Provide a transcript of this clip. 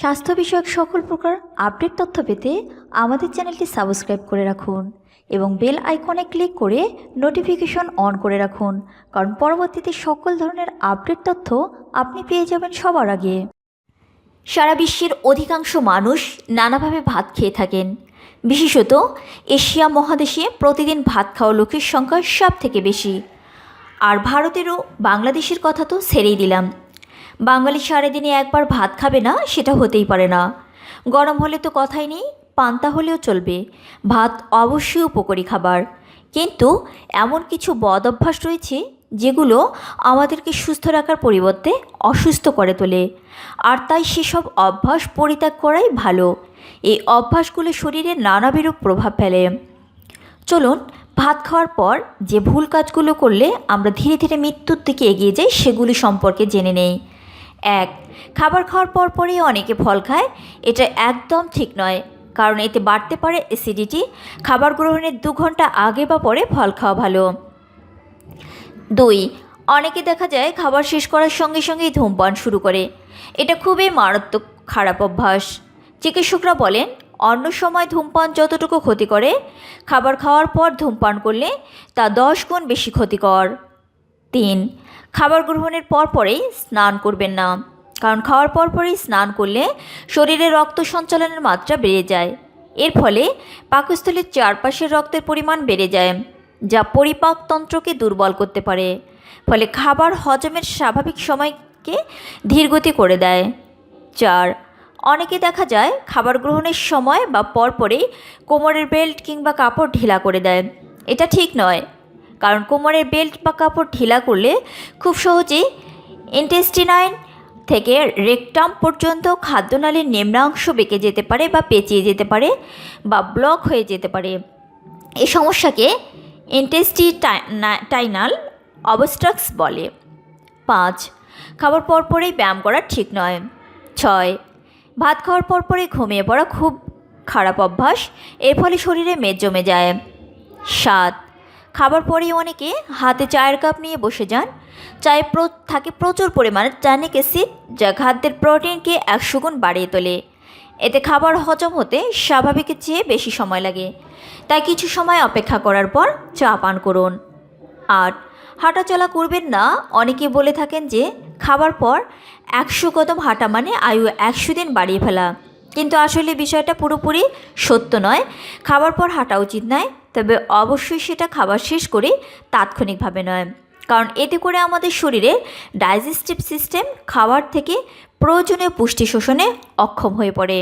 স্বাস্থ্য বিষয়ক সকল প্রকার আপডেট তথ্য পেতে আমাদের চ্যানেলটি সাবস্ক্রাইব করে রাখুন এবং বেল আইকনে ক্লিক করে নোটিফিকেশন অন করে রাখুন, কারণ পরবর্তীতে সকল ধরনের আপডেট তথ্য আপনি পেয়ে যাবেন সবার আগে। সারা বিশ্বের অধিকাংশ মানুষ নানাভাবে ভাত খেয়ে থাকেন। বিশেষত এশিয়া মহাদেশে প্রতিদিন ভাত খাওয়া লোকের সংখ্যা সব থেকে বেশি। আর ভারতেরও বাংলাদেশের কথা তো ছেড়েই দিলাম। বাঙালি সারাদিনে একবার ভাত খাবে না, সেটা হতেই পারে না। গরম হলে তো কথাই নেই, পান্তা হলেও চলবে। ভাত অবশ্যই উপকারী খাবার। কিন্তু এমন কিছু বদ অভ্যাস রয়েছে, যেগুলো আমাদেরকে সুস্থ রাখার পরিবর্তে অসুস্থ করে তোলে। আর তাই সেসব অভ্যাস পরিত্যাগ করাই ভালো। এই অভ্যাসগুলো শরীরে নানাবিরূপ প্রভাব ফেলে। চলুন, ভাত খাওয়ার পর যে ভুল কাজগুলো করলে আমরা ধীরে ধীরে মৃত্যুর দিকে এগিয়ে যাই, সেগুলি সম্পর্কে জেনে নেই। এক। খাবার খাওয়ার পর পরই অনেকে ফল খায়। এটা একদম ঠিক নয়, কারণ এতে বাড়তে পারে অ্যাসিডিটি খাবার গ্রহণের দু ঘণ্টা আগে বা পরে ফল খাওয়া ভালো। দুই, অনেকে দেখা যায় খাবার শেষ করার সঙ্গে সঙ্গেই ধূমপান শুরু করে। এটা খুবই মারাত্মক খারাপ অভ্যাস। চিকিৎসকরা বলেন, অন্য সময় ধূমপান যতটুকু ক্ষতি করে, খাবার খাওয়ার পর ধূমপান করলে তা দশ গুণ বেশি ক্ষতিকর। তিন, খাবার গ্রহণের পর পরেই স্নান করবেন না। কারণ খাওয়ার পর পরেই স্নান করলে শরীরে রক্ত সঞ্চালনের মাত্রা বেড়ে যায়। এর ফলে পাকস্থলীর চারপাশের রক্তের পরিমাণ বেড়ে যায়, যা পরিপাকতন্ত্রকে দুর্বল করতে পারে। ফলে খাবার হজমের স্বাভাবিক সময়কে ধীরগতি করে দেয়। চার, অনেকে দেখা যায় খাবার গ্রহণের সময় বা পরপরেই কোমরের বেল্ট কিংবা কাপড় ঢিলা করে দেয়। এটা ঠিক নয়। কারণ কোমরের বেল্ট বা কাপড় ঢিলা করলে খুব সহজেই ইন্টেস্টিনাইন থেকে রেকটাম পর্যন্ত খাদ্যনালীর নিম্নাংশ বেঁকে যেতে পারে বা পেঁচিয়ে যেতে পারে বা ব্লক হয়ে যেতে পারে। এই সমস্যাকে ইন্টেস্টি টাইনাল অবস্ট্রাক্স বলে। পাঁচ, খাবার পরপরেই ব্যায়াম করা ঠিক নয়। ছয়, ভাত খাওয়ার পর পরেই ঘুমিয়ে পড়া খুব খারাপ অভ্যাস, এর ফলে শরীরে মেদ জমে যায়। সাত খাবার পরেই অনেকে হাতে চায়ের কাপ নিয়ে বসে যান। চায়ে প্র, থাকে প্রচুর পরিমাণে ট্যানিক অ্যাসিড যা খাদ্যের প্রোটিনকে একশো গুণ বাড়িয়ে তোলে। এতে খাবার হজম হতে স্বাভাবিকের চেয়ে বেশি সময় লাগে। তাই কিছু সময় অপেক্ষা করার পর চা পান করুন। আর হাঁটাচলা করবেন না, অনেকে বলে থাকেন যে খাবার পর একশো কদম হাঁটা মানে আয়ু একশো দিন বাড়িয়ে ফেলা। কিন্তু আসলে বিষয়টা পুরোপুরি সত্য নয়। খাবার পর হাঁটা উচিত নয়। তবে অবশ্যই সেটা খাবার শেষ করে তাৎক্ষণিকভাবে নয়। কারণ এতে করে আমাদের শরীরে ডাইজেস্টিভ সিস্টেম খাবার থেকে প্রয়োজনীয় পুষ্টি শোষণে অক্ষম হয়ে পড়ে।